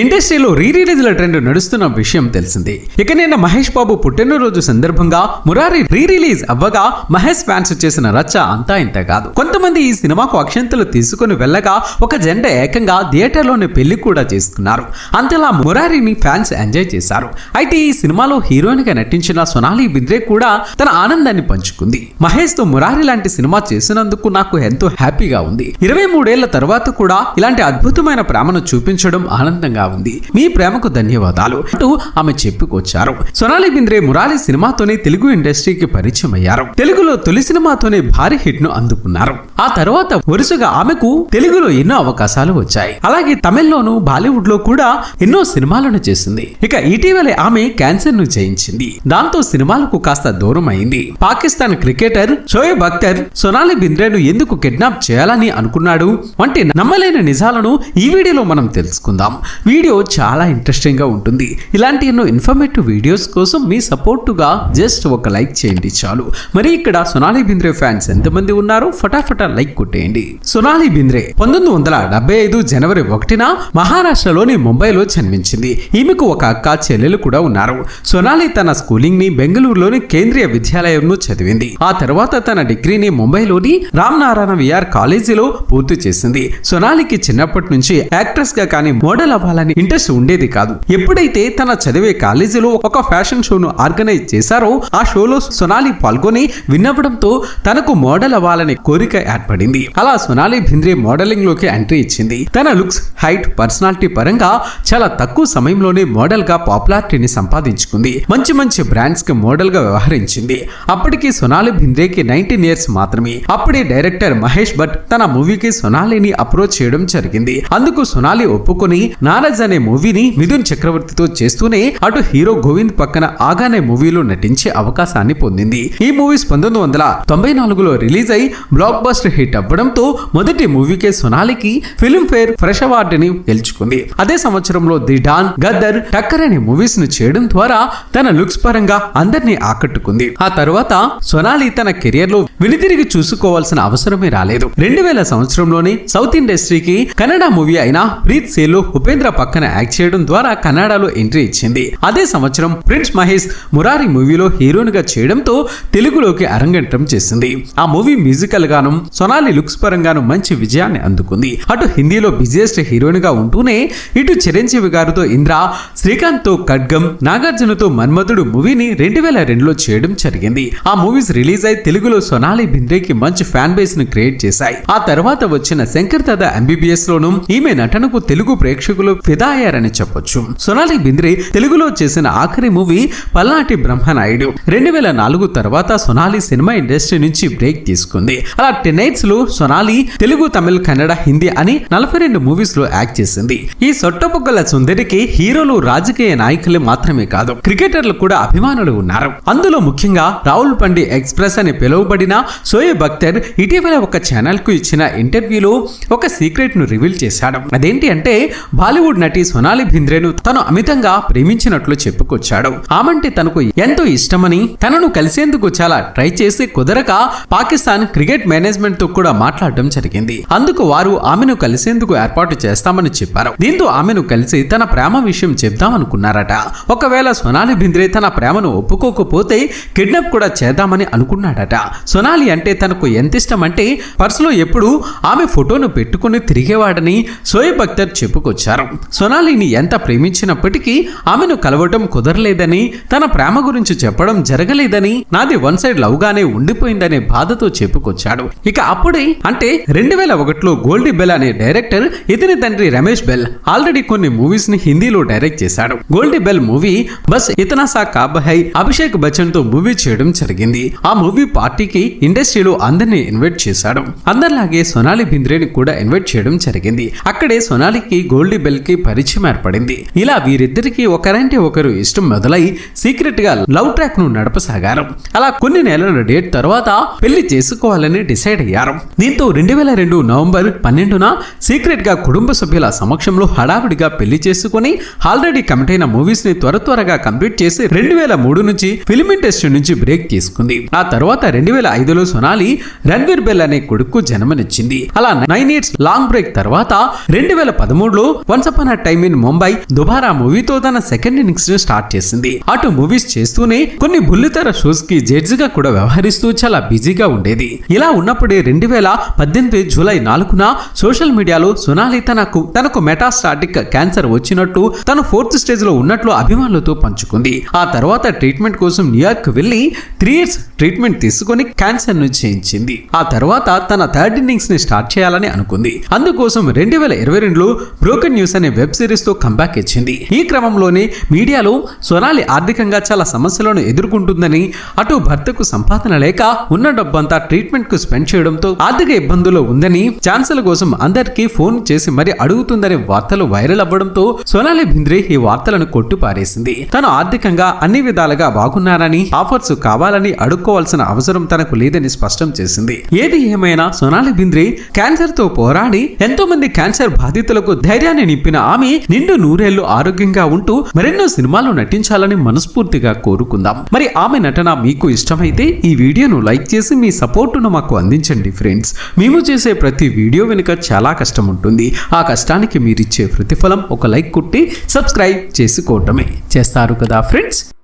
ఇండస్ట్రీలో రీ రిలీజ్ల ట్రెండ్ నడుస్తున్న విషయం తెలిసింది. ఇక నిన్న మహేష్ బాబు పుట్టినరోజు సందర్భంగా మురారి రీ రిలీజ్ అవ్వగా మహేష్ ఫ్యాన్స్ చేసిన రచ్చ అంతా ఇంత కాదు. కొంతమంది ఈ సినిమాకు అక్షంతలు తీసుకుని వెళ్ళగా ఒక జంట ఏకంగా థియేటర్లోనే పెళ్ళి కూడా చేసుకున్నారు. అంతలా మురారిని ఫ్యాన్స్ ఎంజాయ్ చేశారు. అయితే ఈ సినిమాలో హీరోయిన్గా నటించిన సొనాలి బింద్రే కూడా తన ఆనందాన్ని పంచుకుంది. మహేష్తో మురారి లాంటి సినిమా చేసినందుకు నాకు ఎంతో హ్యాపీగా ఉంది. ఇరవై మూడేళ్ళ తర్వాత కూడా ఇలాంటి అద్భుతమైన ప్రేమను చూపించడం ఆనందంగా ఉంది. మీ ప్రేమకు ధన్యవాదాలు. అంటూ ఆమె చెప్పుకొచ్చారు. సొనాలి బింద్రే మురాలి సినిమాతోనే తెలుగు ఇండస్ట్రీకి పరిచయం అయ్యారు తెలుగులో తొలి సినిమాతోనే భారీ హిట్ను అందుకున్నారు. ఆ తర్వాత వరుసగా ఆమెకు తెలుగులో ఎన్నో అవకాశాలు వచ్చాయి. అలాగే తమిళ్ళోను బాలీవుడ్లో కూడా ఎన్నో సినిమాలను చేసింది. ఇక ఇటీవలే ఆమె క్యాన్సర్ను జయించింది. దాంతో సినిమాలకు కాస్త దూరం అయింది పాకిస్తాన్ క్రికెటర్ షోయబ్ అఖ్తర్ సొనాలి బింద్రేను ఎందుకు కిడ్నాప్ చేయాలని అనుకున్నాడు? వంటి నమ్మలేని నిజాలను ఈ వీడియోలో మనం తెలుసుకుందాం. వీడియో చాలా ఇంట్రెస్టింగ్గా ఉంటుంది. ఇలాంటి ఎన్నో ఇన్ఫర్మేటివ్ వీడియోస్ కోసం మీ సపోర్టుగా జస్ట్ ఒక లైక్ చేయండి చాలు. మరి ఇక్కడ సొనాలి బింద్రే ఫ్యాన్స్ ఎంతమంది ఉన్నారో ఫటాఫటా లైక్ కొట్టేయండి. సొనాలి బింద్రే పంతొమ్మిది వందల డెబ్బై ఐదు జనవరి ఒకటిన మహారాష్ట్రలోని ముంబైలో జన్మించింది. ఈమెకు ఒక అక్క చెల్లెలు కూడా ఉన్నారు. సొనాలి తన స్కూలింగ్ని బెంగళూరులోని కేంద్రీయ విద్యాలయంలో చదివింది. ఆ తర్వాత తన డిగ్రీని ముంబైలోని రామ్ నారాయణ విఆర్ కాలేజీలో పూర్తి చేసింది. సొనాలికి చిన్నప్పటి నుంచి యాక్ట్రెస్గా కానీ మోడల్ చేయాలని ఇంట్రెస్ట్ ఉండేది కాదు. ఎప్పుడైతే తన చదివే కాలేజీలో ఒక ఫ్యాషన్ షోను ఆర్గనైజ్ చేశారో ఆ షోలో సొనాలి పాల్గొని విన్నవడంతో తనకు మోడల్ అవ్వాలనే కోరిక ఏర్పడింది. అలా సొనాలి భింద్రే మోడలింగ్లోకి ఎంట్రీ ఇచ్చింది. తన లుక్స్ హైట్ పర్సనాలిటీ పరంగా చాలా తక్కువ సమయంలోనే మోడల్గా పాపులారిటీని సంపాదించుకుంది. మంచి మంచి బ్రాండ్స్కి మోడల్గా వ్యవహరించింది. అప్పటికి సొనాలి భింద్రేకి నైన్టీన్ ఇయర్స్ మాత్రమే. అప్పుడే డైరెక్టర్ మహేష్ భట్ తన మూవీకి సొనాలిని అప్రోచ్ చేయడం జరిగింది. అందుకు సొనాలి ఒప్పుకొని నారజ్ అనే మూవీని మిథున్ చక్రవర్తితో చేస్తూనే అటు హీరో గోవింద్ పక్కన ఆగానే మూవీలో నటించే అవకాశాన్ని పొందింది. ఈ మూవీస్ పంతొమ్మిది వందల తొంభై నాలుగులో రిలీజ్ అయి బ్లాక్ బస్టర్ హిట్ అవ్వడంతో మొదటి మూవీకే సొనాలికి ఫిల్మ్ఫేర్ ఫ్రెష్ అవార్డుని గెలుచుకుంది. అదే సంవత్సరంలో ది డాన్ గద్దర్ టక్కర్ అనే మూవీస్ను చేయడం ద్వారా తన లుక్స్ పరంగా అందరినీ ఆకట్టుకుంది. ఆ తర్వాత సొనాలి తన కెరియర్లో వెనుతిరిగి చూసుకోవాల్సిన అవసరమే రాలేదు. రెండు వేల సంవత్సరంలోనే సౌత్ ఇండస్ట్రీకి కన్నడ మూవీ అయిన ప్రీత్ సేలో ఉపేంద్ర పక్కన యాక్ట్ చేయడం ద్వారా కన్నడలో ఎంట్రీ ఇచ్చింది. అదే సంవత్సరం ప్రిన్స్ మహేష్ మురారి మూవీలో హీరోయిన్గా చేయడంతో తెలుగులోకి అరంగేట్రం చేసింది. ఆ మూవీ మ్యూజికల్ గాను సొనాలి లుక్స్ పరంగాను మంచి విజయాన్ని అందుకుంది. అటు హిందీలో బిజియెస్ట్ హీరోయిన్గా ఉంటూనే ఇటు చిరంజీవి గారితో ఇంద్ర శ్రీకాంత్తో ఖడ్గం నాగార్జునతో మన్మధుడు మూవీని రెండు వేల రెండులో చేయడం జరిగింది. ఆ మూవీస్ రిలీజ్ అయి తెలుగులో సొనాలి బింద్రేకి మంచి ఫ్యాన్ బేస్ను క్రియేట్ చేశాయి. ఆ తర్వాత వచ్చిన శంకర్ దాదా ఎంబీబీఎస్ లోను ఈమె నటనకు తెలుగు ప్రేక్షకులు ఫిదా అయ్యారని చెప్పొచ్చు. సొనాలి బింద్రే తెలుగులో చేసిన ఆఖరి మూవీ పల్నాటి బ్రహ్మనాయుడు. రెండు వేల నాలుగు తర్వాత సొనాలి సినిమా ఇండస్ట్రీ నుంచి బ్రేక్ తీసుకుంది. అలా టెన్లో సొనాలి తెలుగు తమిళ కన్నడ హిందీ అని నలభై రెండు మూవీస్లో యాక్ట్ చేసింది. ఈ సొట్టపొగ్గల సుందరికి హీరోలు రాజకీయ నాయకులు మాత్రమే కాదు క్రికెటర్లు కూడా అభిమానులు ఉన్నారు. అందులో ముఖ్యంగా రాహుల్ పండి ఎక్స్ప్రెస్ అని పిలువబడిన సోయబ్ అఖ్తర్ ఇటీవల ఒక ఛానల్కు ఇచ్చిన ఇంటర్వ్యూలో ఒక సీక్రెట్ను రివీల్ చేశాడు. అదేంటి అంటే బాలీవుడ్ నటి సొనాలి భింద్రేను తను అమితంగా ప్రేమించినట్లు చెప్పుకొచ్చాడు. ఆమంటే తనకు ఎంతో ఇష్టమని తనను కలిసేందుకు చాలా ట్రై చేసి కుదరక పాకిస్తాన్ క్రికెట్ మేనేజ్మెంట్తో కూడా మాట్లాడడం జరిగింది. అందుకు వారు ఆమెను కలిసేందుకు ఏర్పాటు చేస్తామని చెప్పారు. దీంతో ఆమెను కలిసి తన ప్రేమ విషయం చెప్దామనుకున్నారట. ఒకవేళ సొనాలి భింద్రే తన ప్రేమను ఒప్పుకోకపోతే కిడ్నాప్ కూడా చేద్దామని అనుకున్నాడట. సొనాలి అంటే తనకు ఎంత ఇష్టం అంటే పర్సులో ఎప్పుడు ఆమె ఫోటోను పెట్టుకుని తిరిగేవాడని సోయబ్ అఖ్తర్ చెప్పుకొచ్చారు. సొనాలిని ఎంత ప్రేమించినప్పటికీ ఆమెను కలవటం కుదరలేదని తన ప్రేమ గురించి చెప్పడం జరగలేదని నాది వన్ సైడ్ లవ్ గానే ఉండిపోయిందనే బాధతో చెప్పుకొచ్చాడు. ఇక అప్పుడే అంటే రెండు వేల ఒకటిలో గోల్డీ బెల్ అనే డైరెక్టర్ ఇతని తండ్రి రమేష్ బెల్ ఆల్రెడీ కొన్ని మూవీస్ని హిందీలో డైరెక్ట్ చేశాడు. గోల్డీ బెల్ మూవీ బస్ ఇతనా సా కాబహై అభిషేక్ బచ్చన్తో మూవీ చేయడం జరిగింది. ఆ మూవీ పార్టీకి ఇండస్ట్రీలో అందరినీ ఇన్వైట్ చేశాడు. అందరిలాగే సొనాలి బింద్రేని కూడా ఇన్వైట్ చేయడం జరిగింది. అక్కడే సొనాలికి గోల్డీ బెల్కి పరిచయం ఏర్పడింది. ఇలా వీరిద్దరికి ఒకరంటే ఒకరు ఇష్టం మొదలై సీక్రెట్గా లవ్ ట్రాక్ను నడపసాగారు. అలా కొన్ని నెలల డేట్ తర్వాత పెళ్ళి చేసుకోవాలని డిసైడ్ అయ్యారు. దీంతో రెండు వేల రెండు నవంబర్ పన్నెండున సీక్రెట్గా కుటుంబ సభ్యుల సమక్షంలో హడావిడిగా పెళ్ళి చేసుకుని ఆల్రెడీ కమిట్ అయిన మూవీస్ని త్వర త్వరగా కంప్లీట్ చేసి రెండు వేల మూడు నుంచి ఫిల్మ్ ఇండస్ట్రీ నుంచి బ్రేక్ తీసుకుంది. ఆ తర్వాత రెండు వేల ఐదులో సొనాలి రణ్వీర్ బెల్ అనే కొడుకు జన్మనిచ్చింది. అలా నైన్ ఇయర్స్ లాంగ్ బ్రేక్ తర్వాత రెండు వేల పదమూడులో once upon time in Mumbai Dobaara మూవీతో తన సెకండ్ ఇన్నింగ్స్ని స్టార్ట్ చేసింది. అటు మూవీస్ చేస్తూనే కొన్ని బుల్లితెర షోస్కి జడ్జిగా కూడా వ్యవహరిస్తూ చాలా బిజీగా ఉండేది. ఇలా ఉన్నప్పుడే రెండు వేల పద్దెనిమిది జూలై నాలుగున సోషల్ మీడియాలో సోనాలి తనకు తనకు మెటాస్టాటిక్ క్యాన్సర్ వచ్చినట్టు తను ఫోర్త్ స్టేజ్లో ఉన్నట్లు అభిమానులతో పంచుకుంది. ఆ తర్వాత ట్రీట్మెంట్ కోసం న్యూయార్క్ వెళ్ళి త్రీ ఇయర్స్ ట్రీట్మెంట్ తీసుకొని క్యాన్సర్ను చేయించింది ఆ తర్వాత తన థర్డ్ ఇన్నింగ్స్ని స్టార్ట్ చేయాలని అనుకుంది. అందుకోసం రెండు వేల ఇరవై రెండులో బ్రోకెన్ న్యూస్ అనే వెబ్ సిరీస్తో కంబ్యాక్ ఇచ్చింది. ఈ క్రమంలోనే మీడియాలో సొనాలి ఆర్థికంగా చాలా సమస్యలను ఎదుర్కొంటుందని అటు భర్తకు సంపాదన లేక ఉన్న డబ్బంతా ట్రీట్మెంట్కు స్పెండ్ చేయడంతో ఆర్థిక ఇబ్బందులు ఉందని ఛాన్సుల కోసం అందరికీ ఫోన్ చేసి మరి అడుగుతుందనే వార్తలు వైరల్ అవ్వడంతో సోనాలి బింద్రే ఈ వార్తలను కొట్టుపారేసింది. తను ఆర్థికంగా అన్ని విధాలుగా బాగున్నారని ఆఫర్స్ కావాలని అడుక్కోవాల్సిన అవసరం తనకు లేదని స్పష్టం చేసింది. ఏది ఏమైనా సోనాలి బింద్రే క్యాన్సర్తో పోరాడి ఎంతో మంది క్యాన్సర్ బాధితులకు ధైర్యాన్ని నింపిన ఆమె నిండు నూరేళ్ళు ఆరోగ్యంగా ఉంటూ మరెన్నో సినిమాలు నటించాలని మనస్ఫూర్తిగా కోరుకుందాం. మరి ఆమె నటన మీకు ఇష్టమైతే ఈ వీడియోను లైక్ చేసి మీ సపోర్టును మాకు అందించండి ఫ్రెండ్స్. మేము చేసే ప్రతి వీడియో వెనుక చాలా కష్టం ఉంటుంది. ఆ కష్టానికి మీరిచ్చే ప్రతిఫలం ఒక లైక్ కుట్టి సబ్స్క్రైబ్ చేసుకోవటమే. చేస్తారు కదా ఫ్రెండ్స్?